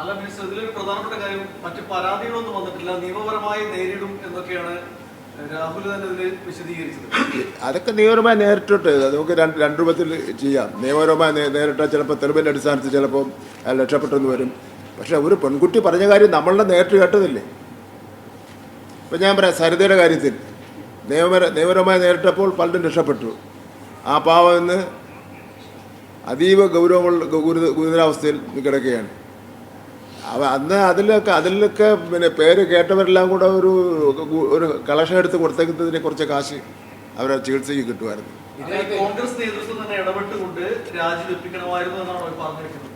അല്ല മിനിസ്റ്റർ ഇതിലൊരു പ്രധാനപ്പെട്ട കാര്യം മറ്റു പരാതികളൊന്നും വന്നിട്ടില്ല. നിയമപരമായി നേരിടും എന്നൊക്കെയാണ് അതൊക്കെ നിയമപരമായി നേരിട്ടിട്ട് നമുക്ക് രണ്ട് രണ്ട് രൂപത്തിൽ ചെയ്യാം. നിയമപരമായി നേരിട്ടാൽ ചിലപ്പോൾ തെളിവിന്റെ അടിസ്ഥാനത്തിൽ ചിലപ്പോൾ രക്ഷപ്പെട്ടെന്ന് വരും. പക്ഷേ ഒരു പെൺകുട്ടി പറഞ്ഞ കാര്യം നമ്മളുടെ നേരിട്ട് കേട്ടതില്ലേ? ഇപ്പം ഞാൻ പറയാം സരിതയുടെ കാര്യത്തിൽ നിയമപര നിയമപരമായി നേരിട്ടപ്പോൾ പലരും രക്ഷപ്പെട്ടു. ആ പാവം ഇന്ന് അതീവ ഗൗരവമുള്ള ഗുരുത ഗുരുതരാവസ്ഥയിൽ കിടക്കുകയാണ്. അവ അന്ന് അതിലൊക്കെ അതിലൊക്കെ പിന്നെ പേര് കേട്ടവരെല്ലാം കൂടെ ഒരു ഒരു കളക്ഷൻ എടുത്ത് കൊടുത്തേക്കുന്നതിനെ കുറച്ച് കാശ് അവരെ ചികിത്സയ്ക്ക് കിട്ടുമായിരുന്നു. കോൺഗ്രസ് നേതൃത്വം തന്നെ ഇടപെട്ടുകൊണ്ട് രാജിവെപ്പിക്കണമായിരുന്നു എന്നാണ് അവർ പറഞ്ഞു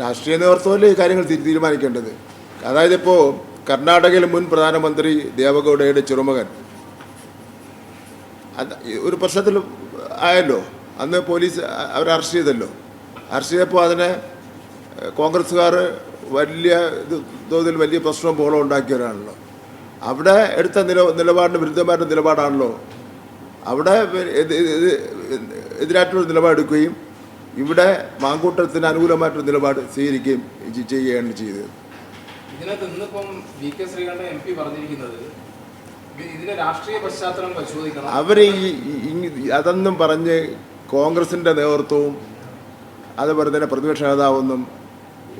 രാഷ്ട്രീയ നേതൃത്വമല്ലേ ഈ കാര്യങ്ങൾ തീരുമാനിക്കേണ്ടത്? അതായത് ഇപ്പോൾ കർണാടകയിലെ മുൻ പ്രധാനമന്ത്രി ദേവഗൌഡയുടെ ചെറുമകൻ. അത് ഒരു പ്രശ്നത്തിൽ ആയല്ലോ. അന്ന് പോലീസ് അവരെ അറസ്റ്റ് ചെയ്തല്ലോ. അറസ്റ്റ് ചെയ്തപ്പോൾ അതിനെ കോൺഗ്രസ്സുകാർ വലിയ തോതിൽ വലിയ പ്രശ്നവും ബഹളം ഉണ്ടാക്കിയവരാണല്ലോ അവിടെ എടുത്ത നില നിലപാടിന് വിരുദ്ധമായിട്ട് നിലപാടാണല്ലോ. അവിടെ എതിരായിട്ടൊരു എതിരായിട്ടുള്ള നിലപാടെടുക്കുകയും ഇവിടെ മാങ്കൂട്ടത്തിന് അനുകൂലമായിട്ടൊരു നിലപാട് സ്വീകരിക്കുകയും ചെയ്യുകയാണ് ചെയ്തത്. ഇതിനകത്ത് ഇന്നിപ്പം V K Sreekandan M P പറഞ്ഞിരിക്കുന്നത് ഇത് ഇതിന്റെ രാഷ്ട്രീയ പശ്ചാത്തലം പരിശോധിക്കണം. അവർ ഈ അതെന്നും അതൊന്നും പറഞ്ഞ് കോൺഗ്രസിന്റെ നേതൃത്വവും അതുപോലെ തന്നെ പ്രതിപക്ഷ നേതാവൊന്നും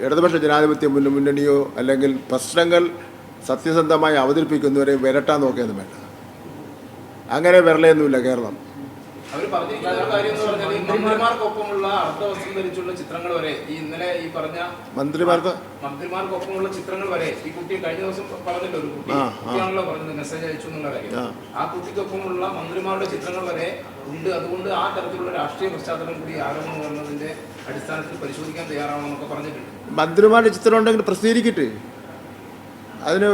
ഇടതുപക്ഷ ജനാധിപത്യ മുന്ന മുന്നണിയോ അല്ലെങ്കിൽ പ്രശ്നങ്ങൾ സത്യസന്ധമായി അവതരിപ്പിക്കുന്നവരെ വിരട്ടാൻ നോക്കിയൊന്നും വേണ്ട. അങ്ങനെ വിരളയൊന്നുമില്ല കേരളം. അവർ പറഞ്ഞിരിക്കുന്ന ഒരു കാര്യം എന്ന് പറഞ്ഞാൽ ഈ മന്ത്രിമാർക്കൊപ്പമുള്ള അർത്ഥവസ്ത്രം ധരിച്ചുള്ള ചിത്രങ്ങൾ വരെ ഈ ഇന്നലെ ഈ പറഞ്ഞ മന്ത്രിമാർക്ക് മന്ത്രിമാർക്കൊപ്പമുള്ള ചിത്രങ്ങൾ വരെ ഈ കുട്ടി കഴിഞ്ഞ ദിവസം പറഞ്ഞല്ലോ ഒരു കുട്ടി. കുട്ടിയാണല്ലോ പറഞ്ഞത് മെസ്സേജ് അയച്ചു എന്നുള്ള കാര്യം ആ. ആ കുട്ടിക്കൊപ്പമുള്ള മന്ത്രിമാരുടെ ചിത്രങ്ങൾ വരെ ഉണ്ട് അതുകൊണ്ട് ആ തരത്തിലുള്ള രാഷ്ട്രീയ പശ്ചാത്തലം കൂടി ആരോപണം വരുന്നതിന്റെ അടിസ്ഥാനത്തിൽ പരിശോധിക്കാൻ തയ്യാറാവണമെന്നൊക്കെ പറഞ്ഞിട്ടുണ്ട് മന്ത്രിമാരുടെ ചിത്രം ഉണ്ടെങ്കിൽ പ്രസിദ്ധീകരിക്കട്ടെ അതിന്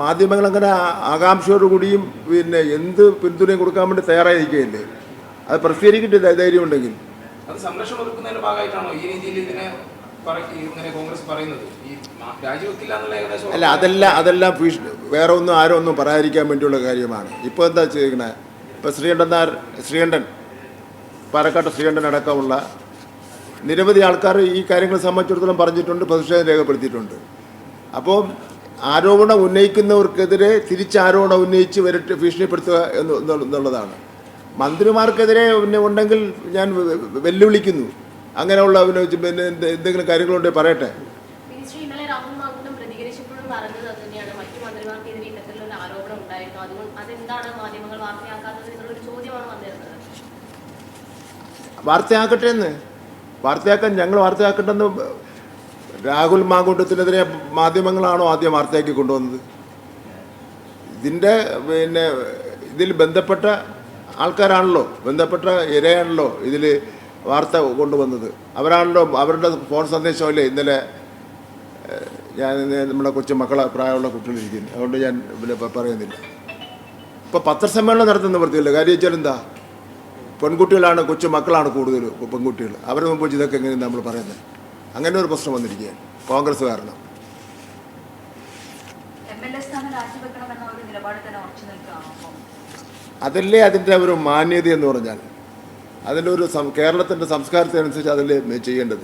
മാധ്യമങ്ങൾ അങ്ങനെ ആകാംക്ഷയോടുകൂടിയും പിന്നെ എന്ത് പിന്തുണയും കൊടുക്കാൻ വേണ്ടി തയ്യാറായിരിക്കുകയല്ലേ? അത് പ്രസിദ്ധീകരിക്കിട്ടില്ല ധൈര്യം ഉണ്ടെങ്കിൽ. അത് സംരക്ഷണം ഒരുക്കുന്നതിന്റെ ഭാഗമായിട്ടാണോ ഈ രീതിയിൽ ഇതിനെ കോൺഗ്രസ് പറയുന്നത്? അല്ല അതെല്ലാം അതെല്ലാം ഭീഷണി വേറെ ഒന്നും ആരും ഒന്നും പറയാതിരിക്കാൻ വേണ്ടിയുള്ള കാര്യമാണ്. ഇപ്പോൾ എന്താ ചെയ്യുന്നത് ഇപ്പോൾ ശ്രീകണ്ഠൻ നായർ ശ്രീകണ്ഠൻ പാലക്കാട്ട് ശ്രീകണ്ഠൻ അടക്കമുള്ള നിരവധി ആൾക്കാർ ഈ കാര്യങ്ങളെ സംബന്ധിച്ചിടത്തോളം പറഞ്ഞിട്ടുണ്ട് പ്രതിഷേധം രേഖപ്പെടുത്തിയിട്ടുണ്ട്. അപ്പോൾ ആരോപണം ഉന്നയിക്കുന്നവർക്കെതിരെ തിരിച്ചാരോപണം ഉന്നയിച്ച് വരട്ട് ഭീഷണിപ്പെടുത്തുക എന്ന് എന്നുള്ളതാണ്. മന്ത്രിമാർക്കെതിരെ പിന്നെ ഉണ്ടെങ്കിൽ ഞാൻ വെല്ലുവിളിക്കുന്നു. അങ്ങനെയുള്ള പിന്നെ എന്തെങ്കിലും കാര്യങ്ങളുണ്ടെങ്കിൽ പറയട്ടെ. വാർത്തയാക്കട്ടെ എന്ന്. വാർത്തയാക്കാൻ ഞങ്ങൾ വാർത്തയാക്കട്ടെന്ന് രാഹുൽ മാങ്കൂട്ടത്തിനെതിരെ മാധ്യമങ്ങളാണോ ആദ്യം വാർത്തയാക്കി കൊണ്ടുവന്നത്? ഇതിന്റെ പിന്നെ ഇതിൽ ബന്ധപ്പെട്ട ആൾക്കാരാണല്ലോ ബന്ധപ്പെട്ട ഇരയാണല്ലോ ഇതിൽ വാർത്ത കൊണ്ടുവന്നത്. അവരാണല്ലോ അവരുടെ ഫോൺ സന്ദേശമല്ലേ ഇന്നലെ ഞാൻ നമ്മുടെ കൊച്ചു മക്കളെ പ്രായമുള്ള കുട്ടികളിരിക്കുന്നു. അതുകൊണ്ട് ഞാൻ പിന്നെ പറയുന്നില്ല. ഇപ്പോൾ പത്രസമ്മേളനം നടത്തുന്ന വൃത്തിയില്ല കാര്യം വെച്ചാൽ എന്താ? പെൺകുട്ടികളാണ് കൊച്ചു മക്കളാണ് കൂടുതൽ പെൺകുട്ടികൾ. അവരുടെ മുമ്പ് ഇതൊക്കെ എങ്ങനെയാണ് നമ്മൾ പറയുന്നത്? അങ്ങനെ ഒരു പ്രശ്നം വന്നിരിക്കുകയാണ്. കോൺഗ്രസ് കാരണം. അതല്ലേ അതിന്റെ ഒരു മാന്യത എന്ന് പറഞ്ഞാൽ. അതിന്റെ ഒരു കേരളത്തിന്റെ സംസ്കാരത്തിനനുസരിച്ച് അതിൽ ചെയ്യേണ്ടത്.